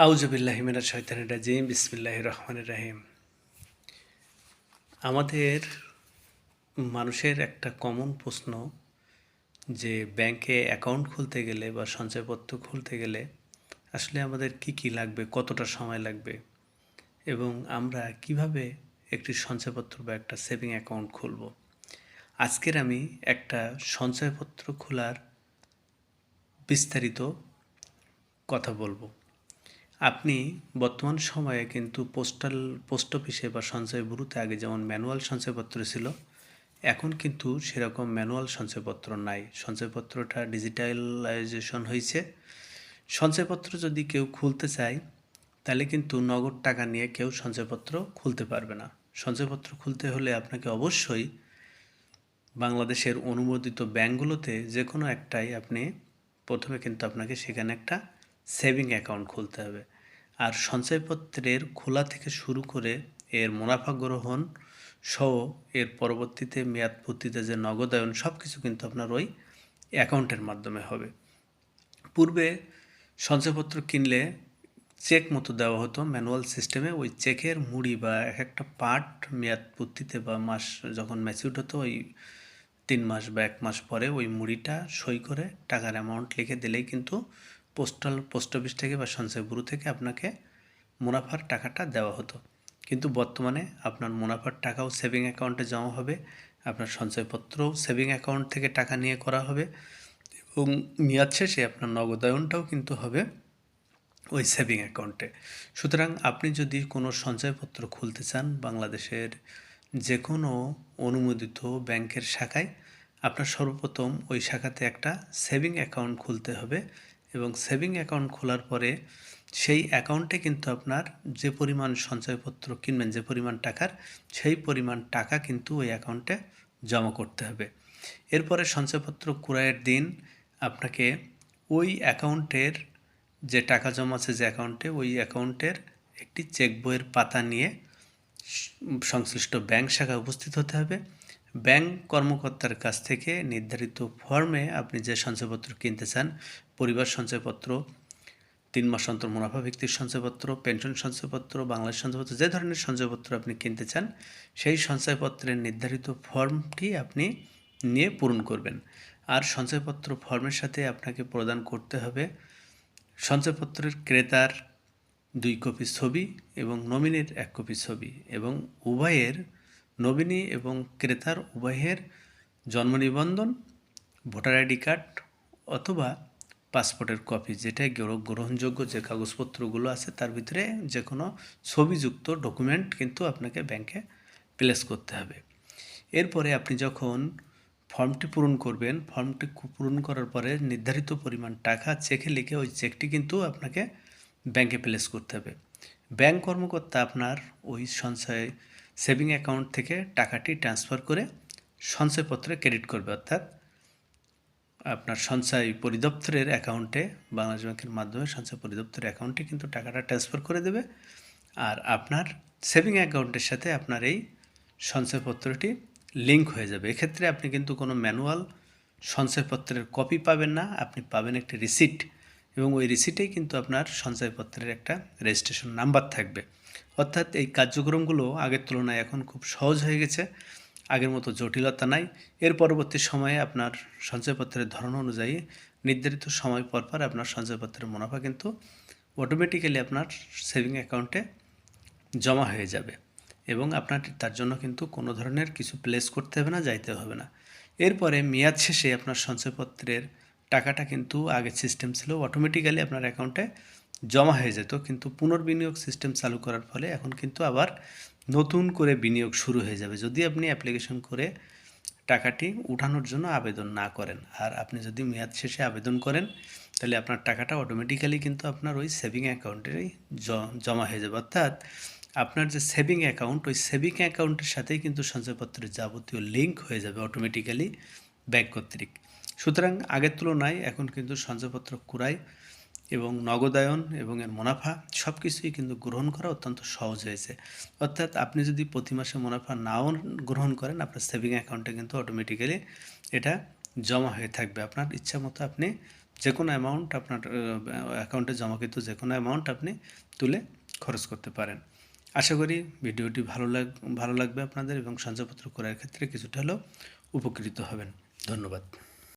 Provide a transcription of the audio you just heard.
আউজবিল্লাহিমিনা শৈতান রাজিম বিসমিল্লাহ রহমান রাহিম। আমাদের মানুষের একটা কমন প্রশ্ন যে ব্যাংকে অ্যাকাউন্ট খুলতে গেলে বা সঞ্চয়পত্র খুলতে গেলে আসলে আমাদের কি কি লাগবে, কতটা সময় লাগবে এবং আমরা কীভাবে একটি সঞ্চয়পত্র বা একটা সেভিং অ্যাকাউন্ট খুলব? আজকের আমি একটা সঞ্চয়পত্র খোলার বিস্তারিত কথা বলব। আপনি বর্তমান সময়ে কিন্তু পোস্টাল, পোস্ট অফিসে বা সঞ্চয় ব্যুরোতে আগে যেমন ম্যানুয়াল সঞ্চয়পত্র ছিল, এখন কিন্তু সেরকম ম্যানুয়াল সঞ্চয়পত্র নাই। সঞ্চয়পত্রটা ডিজিটালাইজেশন হয়েছে সঞ্চয়পত্র যদি কেউ খুলতে চায়, তাহলে কিন্তু নগদ টাকা নিয়ে কেউ সঞ্চয়পত্র খুলতে পারবে না। সঞ্চয়পত্র খুলতে হলে আপনাকে অবশ্যই বাংলাদেশের অনুমোদিত ব্যাঙ্কগুলোতে যে কোনো একটাই আপনি প্রথমে কিন্তু আপনাকে সেখানে একটা সেভিং অ্যাকাউন্ট খুলতে হবে। আর সঞ্চয়পত্রের খোলা থেকে শুরু করে এর মুনাফা গ্রহণ সহ এর পরবর্তীতে মেয়াদ পূর্তিতে যে নগদায়ন সব কিছু কিন্তু আপনার ওই অ্যাকাউন্টের মাধ্যমে হবে। পূর্বে সঞ্চয়পত্র কিনলে চেক মতো দেওয়া হতো, ম্যানুয়াল সিস্টেমে ওই চেকের মুড়ি বা এক একটা পার্ট মেয়াদ পূর্তিতে বা মাস যখন ম্যাচিউড হতো, ওই তিন মাস বা এক মাস পরে ওই মুড়িটা সই করে টাকার অ্যামাউন্ট লিখে দিলেই কিন্তু পোস্টাল পোস্ট অফিস থেকে বা সঞ্চয় ব্যুরো থেকে আপনাকে মুনাফার টাকাটা দেওয়া হতো। কিন্তু বর্তমানে আপনার মুনাফার টাকাও সেভিং অ্যাকাউন্টে জমা হবে, আপনার সঞ্চয়পত্রও সেভিং অ্যাকাউন্ট থেকে টাকা নিয়ে করা হবে এবং মেয়াদ শেষে আপনার নগদায়নটাও কিন্তু হবে ওই সেভিং অ্যাকাউন্টে সুতরাং আপনি যদি কোনো সঞ্চয়পত্র খুলতে চান বাংলাদেশের যে কোনো অনুমোদিত ব্যাংকের শাখায়, আপনার সর্বপ্রথম ওই শাখাতে একটা সেভিং অ্যাকাউন্ট খুলতে হবে। এবং সেভিং অ্যাকাউন্ট খোলার পরে সেই অ্যাকাউন্টে কিন্তু আপনার যে পরিমাণ সঞ্চয়পত্র কিনবেন, যে পরিমাণ টাকার, সেই পরিমাণ টাকা কিন্তু ওই অ্যাকাউন্টে জমা করতে হবে। এরপরে সঞ্চয়পত্র ক্রয়ের দিন আপনাকে ওই অ্যাকাউন্টের যে টাকা জমা আছে যে অ্যাকাউন্টে ওই অ্যাকাউন্টের একটি চেক বইয়ের পাতা নিয়ে সংশ্লিষ্ট ব্যাংক শাখায় উপস্থিত হতে হবে। ব্যাংক কর্মকর্তার কাছ থেকে নির্ধারিত ফর্মে আপনি যে সঞ্চয়পত্র কিনতে চান, পরিবার সঞ্চয়পত্র, তিন মাস অন্তর মুনাফা ভিত্তিক সঞ্চয়পত্র, পেনশন সঞ্চয়পত্র, বাংলাদেশ সঞ্চয়পত্র, যে ধরনের সঞ্চয়পত্র আপনি কিনতে চান, সেই সঞ্চয়পত্রের নির্ধারিত ফর্মটি আপনি নিয়ে পূরণ করবেন। আর সঞ্চয়পত্র ফর্মের সাথে আপনাকে প্রদান করতে হবে সঞ্চয়পত্রের ক্রেতার দুই কপি ছবি এবং নমিনির এক কপি ছবি এবং উভয়ের নমিনি এবং ক্রেতার উভয়ের জন্ম নিবন্ধন, ভোটার আইডি কার্ড অথবা পাসপোর্টের কপি যেটা গ্রহণযোগ্য যে কাগজপত্রগুলো আছে তার ভিতরে যে কোনো ছবিযুক্ত ডকুমেন্ট কিন্তু আপনাকে ব্যাংকে প্লেস করতে হবে। এরপরে আপনি যখন ফর্মটি পূরণ করবেন, ফর্মটি পূরণ করার পরে নির্ধারিত পরিমাণ টাকা চেকে লিখে ওই চেকটি কিন্তু আপনাকে ব্যাংকে প্লেস করতে হবে। ব্যাংক কর্মকর্তা আপনার ওই সঞ্চয় সেভিং অ্যাকাউন্ট থেকে টাকাটি ট্রান্সফার করে সঞ্চয়পত্রে ক্রেডিট করবে, অর্থাৎ আপনার সঞ্চয় পরিদপ্তরের অ্যাকাউন্টে, বাংলাদেশ ব্যাংকের মাধ্যমে সঞ্চয় পরিদপ্তরের অ্যাকাউন্টে কিন্তু টাকাটা ট্রান্সফার করে দেবে। আর আপনার সেভিং অ্যাকাউন্টের সাথে আপনার এই সঞ্চয়পত্রটি লিঙ্ক হয়ে যাবে। এক্ষেত্রে আপনি কিন্তু কোনো ম্যানুয়াল সঞ্চয়পত্রের কপি পাবেন না, আপনি পাবেন একটি রিসিট এবং ওই রিসিটেই কিন্তু আপনার সঞ্চয়পত্রের একটা রেজিস্ট্রেশন নাম্বার থাকবে। অর্থাৎ এই কার্যক্রমগুলো আগের তুলনায় এখন খুব সহজ হয়ে গেছে, আগের মতো জটিলতা নাই। এর পরবর্তী সময়ে আপনার সঞ্চয়পত্রের ধরন অনুযায়ী নির্ধারিত সময় পর পর আপনার সঞ্চয়পত্রের মুনাফা কিন্তু অটোমেটিক্যালি আপনার সেভিং অ্যাকাউন্টে জমা হয়ে যাবে এবং আপনার তার জন্য কিন্তু কোনো ধরনের কিছু প্লেস করতে হবে না যাইতে হবে না। এরপরে মেয়াদ শেষে আপনার সঞ্চয়পত্রের টাকাটা কিন্তু আগের সিস্টেম ছিল অটোমেটিক্যালি আপনার অ্যাকাউন্টে জমা হয়ে যেত। কিন্তু পুনর্বিনিয়োগ সিস্টেম চালু করার ফলে এখন কিন্তু আবার নতুন করে বিনিয়োগ শুরু হয়ে যাবে। যদি আপনি অ্যাপ্লিকেশন করে টাকাটি উঠানোর জন্য আবেদন না করেন, আর আপনি যদি মেয়াদ শেষে আবেদন করেন, তাহলে আপনার টাকাটা অটোমেটিক্যালি কিন্তু আপনার ওই সেভিং অ্যাকাউন্টেরই জমা হয়ে যাবে। অর্থাৎ আপনার যে সেভিং অ্যাকাউন্ট ওই সেভিং অ্যাকাউন্টের সাথেই কিন্তু সঞ্চয়পত্রের যাবতীয় লিঙ্ক হয়ে যাবে অটোমেটিক্যালি ব্যাংক কর্তৃক। সুতরাং আগের তুলনায় এখন কিন্তু সঞ্চয়পত্র কুড়াই এবং নগদায়ন এবং এর মুনাফা সব কিছুই কিন্তু গ্রহণ করা অত্যন্ত সহজ হয়েছে। অর্থাৎ আপনি যদি প্রতি মাসে মুনাফা নাও গ্রহণ করেন, আপনার সেভিং অ্যাকাউন্টে কিন্তু অটোমেটিক্যালি এটা জমা হয়ে থাকবে। আপনার ইচ্ছা মতো আপনি যে কোনো অ্যামাউন্ট আপনার অ্যাকাউন্টে জমা কিন্তু যে কোনো অ্যামাউন্ট আপনি তুলে খরচ করতে পারেন। আশা করি ভিডিওটি ভালো লাগ, ভালো লাগবে আপনাদের এবং সঞ্চয়পত্র করার ক্ষেত্রে কিছুটা হলেও উপকৃত হবেন। ধন্যবাদ।